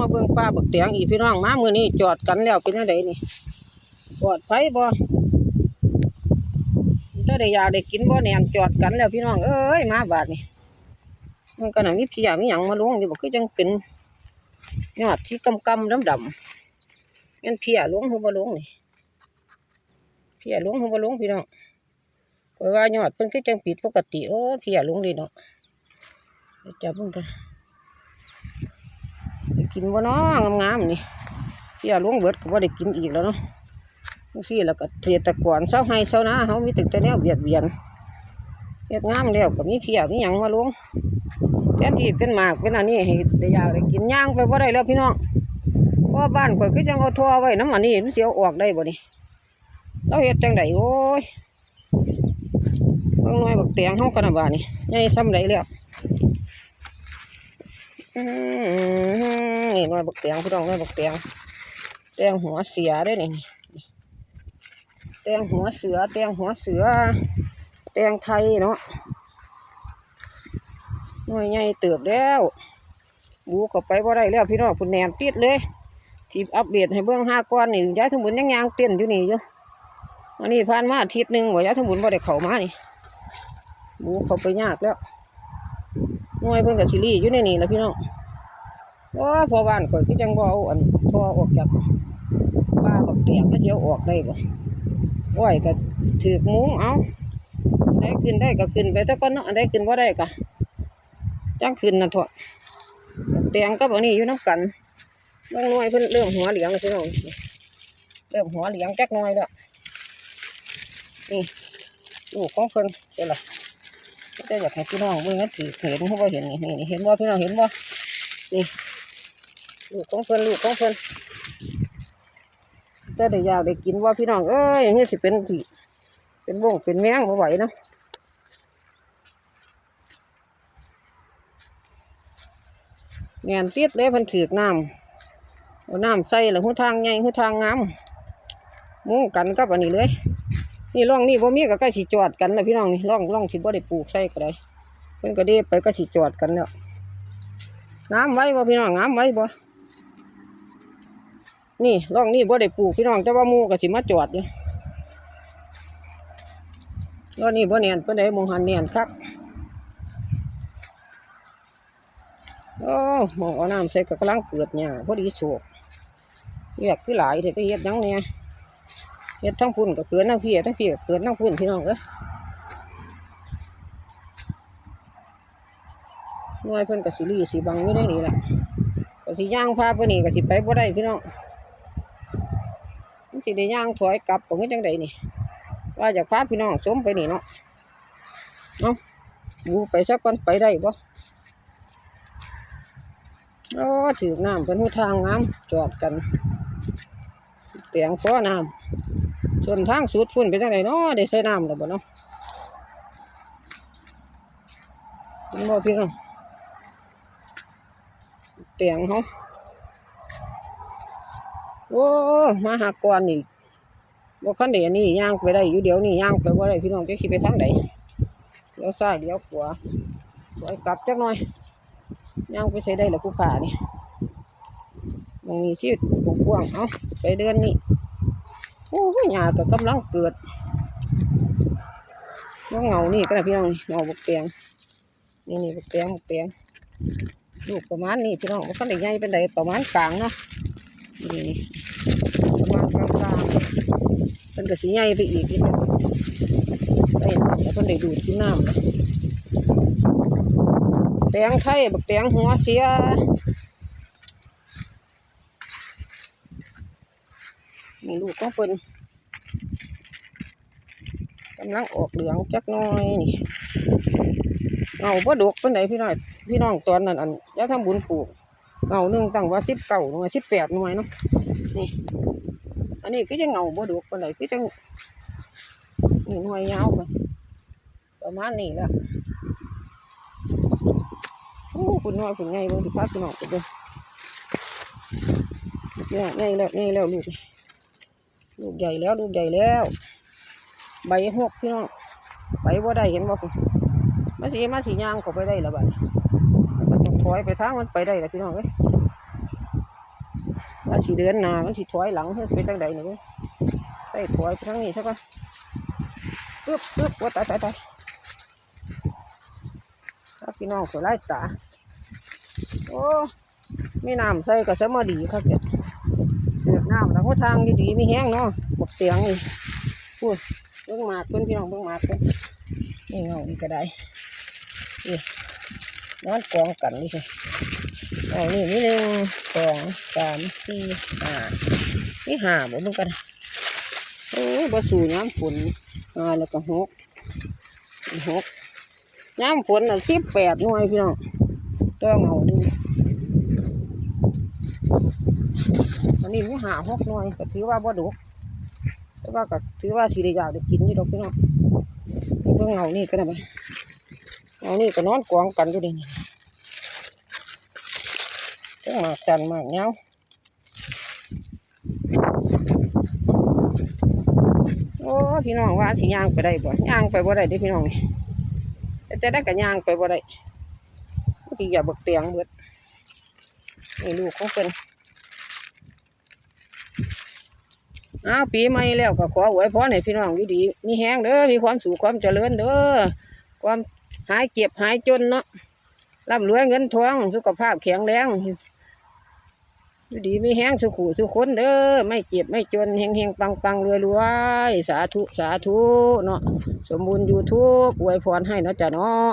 มาเบิ่งปลาบักเตียงอีพี่น้องมามื้อนี้จอดกันแล้วเป็นจังไดนี่ปลอดภัยบ่ถ้าได้ยาได้กินบ่แหนมจอดกันแล้วพี่น้องเอ้ยมาบาดนี่มันก็น่ะมีเพียมีหยังมาลงอยู่บ่คือจังเป็นยอดที่กำกำดำดำงั้นเพียลงคือบ่ลงนี่เพียลงคือบ่ลงพี่น้องเพราะว่ายอดเพิ่นคือจังผิดปกติโอ้เพียลงดีเนาะจับมันกัน กินบ่เนาะงามๆนี่เี่ยหลวงเบิดก็บ่ได้กินอีกแล้วเนาะจังซี่แล้วก็เกษตรกรเซาให้เซานาเฮามีแต่แต่แนวเบียดเบียนเฮ็ดงามแล้วก็มีเพียมีหยังมาล้วงแทนที่เป็นหมากเป็นอันนี้ให้ได้ยากได้กินย่างไปบ่ได้แล้วพี่น้องเพราะบ้านข่อยคือจังเอาทั่วไว้น้ำอันนี้มันสิเอาออกได้บ่นี่เราเฮ็ดจังไดโอ้ยเบิ่งน่อยบักเตียงเฮากันน่ะบาดนี่ใหญ่ซ้ำใดแล้ว อืมนี่มาบักเตียงพี่น้องมาบักเตียงเตียงหัวเสือได้นี่เตียงหัวเสือเตียงหัวเสือเตียงไทยเนาะหน่วยใหญ่เติบแล้วบูเข้าไปบ่ได้แล้วพี่น้องคุณแนมติดเลยทีอัปเดตให้เบื้องห้าก้อนนี่ย้ายทั้งบุญยังยางเต้นอยู่นี่อยู่อันนี้ผ่านมาอาทิตย์หนึ่งว่าย้ายทั้งบุญบ่ได้เข้ามานี่บูเข้าไปยากแล้ว น่วยเพิ่นกับชิลี่อยู่ในนี่แหละพี่น้องโอ้ยพอบ้านข่อยก็จังบ่เอาอันท่อออกจากป้าบักเตียงก็เสียวออกได้บ่โอ้ยก็ถือกมุ้งเอาได้ขึ้นได้ก็ขึ้นไปซะก่อนเนาะอันได้ขึ้นบ่าได้ก็จังขึ้นนะเถอะบักเตียงกับอันนี้อยู่น้ำกันบางน่วยเพิ่นเริ่มหัวเหลืองพี่น้องเริ่มหัวเหลืองจักหน่อยแล้วนี่ลูกของเพิ่นเป็นล่ะ แต่อยากให้พี่น้องเบิ่งนั้นถือเห็นเขาบ่เห็นนี่นี่เห็นบ่พี่น้องเห็นบ่นี่ลูกของเพิ่นลูกของเพิ่นแต่ได้อยากได้กินว่าพี่น้องเอ้ยนี่สิเป็นที่เป็นวงเป็นแมงบ่ไหวเนาะแงนติดเลยพิ่นถือกน้ำเอาน้ำใส่แล้วหูทางใหญ่หูทางงามมุ้งกันกับอันนี้เลย นี่ร่องนี่บ่มีก็ใกล้สิจอดกันแล้วพี่น้องนี่ร่องร่องที่บ่ได้ปลูกใส่ก็ได้เพิ่นก็เด้ไปก็สิจอดกันแล้วน้ำไว้บ่พี่น้องน้ำไว้บ่นี่ร่องนี่บ่ได้ปลูกพี่น้องแต่ว่ามูก็สิมาจอดอยู่ร่องนี่บ่เนียนเพิ่นได้มองหันเนียนคักโอ้มองเอาน้ำใส่ก็กำลังเกิดเนี่ยพอดีโศกเรียกคือหลายเด้ไปเฮ็ดยังเนี่ย เฮ็ดทั้งพุ่นก็เกินทั้งพี่ทั้งพี่ก็เกินทั้งพุ่นพี่น้องเอ้ยหน่วยเพิ่นก็สิรีสิบังอยู่ได้นี่แหละก็สิย่างพาไปนี่ก็สิไปบ่ได้พี่น้องมันสิได้ย่างถอยกลับบ่คือจังไดนี่ ว่าอยากพาพี่น้องสมไปนี่เนาะเนาะบูไปสักก่อนไปได้บ่โอ้ถือน้ำเป็นหูทางงามจอดกันเตียงฟ้อน้ำ ส่วนทางสุดฝุ่นเป็นจังไดเนาะได้ใส่น้ำหรือบ่เนาะเห็นบ่พี่น้องเตียงเขาโอ้มาหากวนนี่บ่คันเดียวนี่ย่างไปได้อยู่เดี๋ยวนี่ย่างไปบ่ได้พี่น้องจะสิไปทางใดเดี๋ยวซ้ายเดี๋ยวขวาถอยกลับจักหน่อยย่างไปใส่ได้แล้วผู้ขานี่มองมีชีวิตกว้างเอาไปเดือนนี้ หญ้าก็กำลังเกิดว่าเงานี่ก็ได้พี่น้องนี่เงาบกเตียงนี่นี่บกเตียงบกเตียงลูกประมาณนี้พี่น้องว่าขั้ใหญ่เป็นไดประมาณกลางเนาะนี่ประมาณกลางกลางๆเป็นกระสีใหญ่ไปอีกพี่น้องได้แล้วก็ได้ดูดกินน้ำเตียงไทยบกเตียงหัวเสียมีลูกของเพิ่นำลังออกเหลืองจักน้อยนี่เงาบ่ดกเป็นไหนพี่น้อยพี่น้องตอนนั้นอันยาทำบุญปลูกเงาหนึ่งตั้งว่าสิบเก้าหน่วยสิบแปดหน่วยเนาะนี่ อันนี้ก็จะเงาบ่ดกเป็นไหนก็จะนี่หน่วยยาวไปประมาณนี้ละโอ้คุณน้อยคุณใหญ่เบิ่งสิพาพี่น้องไปเบิ่งเนี่ยใหญ่แล้วใหญ่แล้วลูก ลูกใหญ่แล้ว ลูกใหญ่แล้ว ใบหกพี่น้องใบว่าได้เห็นบ่คุณมาสีมาสีย่างก็ไปได้ล้วบัดนี้มันถอยไปทางมันไปได้ล้วพี่น้องเอ้ยว่าสิเดินหน้ามันสิถอยหลังเฮ้ยไปทางใดหนี่เว้ยใส่ถอยไปทางนี้ใช่ปะปึ๊บปึ๊บว่าตายตายตายถ้าพี่น้องสวยไล่ตาโอ้มีน้ำใส่ก็สมาดีครับเนี่ยเดือดน้ำแล้วก็ทางดีๆมีแห้งเนาะบกเสียงนี่พูด เบิ่งหมากเพิ่นพี่น้องเบิ่งหมากเพิ่นนี่เงานี่ก็ได้นี่นอนกองกันนี่สิเอานี่มีหนึ่งสองสามสี่ห้านี่ห้าบ่เบิ่งกันโอ้ยบ่สู่ย้ำฝนอ่าแล้วก็หกนี่หกย้ำฝนอะสิบแปดหน่วยพี่น้องตัวเงาหนึ่งอันนี้มีหาหกหน่วยก็ถือว่าบ่ดก แต่ว่าก็ถือว่าสิได้อยากได้กินอยู่ดอกพี่น้องเบิ่งเงานี่ก็ได้ไหมเงานี่ก็นอนกองกันอยู่เดิจังมาจันมากเงาโอ้พี่น้องว่าสิย่างไปได้บ่ย่างไปบ่ได้เด้พี่น้องนี่จะได้ก็ย่างไปบ่ได้สิอย่าบกเตียงเบิดนี่ลูกของเพิ่น อ้าวปีใหม่แล้วก็ขออวยพรให้พี่น้องอยู่ดีมีแห้งเด้อมีความสุขความเจริญเด้อความหายเจ็บหายจนเนาะร่ำรวยเงินทองสุขภาพแข็งแรงอยู่ดีมีแห้งสุขุสุขคนเด้อไม่เจ็บไม่จนเฮงเฮงปังปังรวยรวยสาธุสาธุเนาะสมบูรณ์อยู่ทุกอวยพรให้เนาะจ้ะเนาะ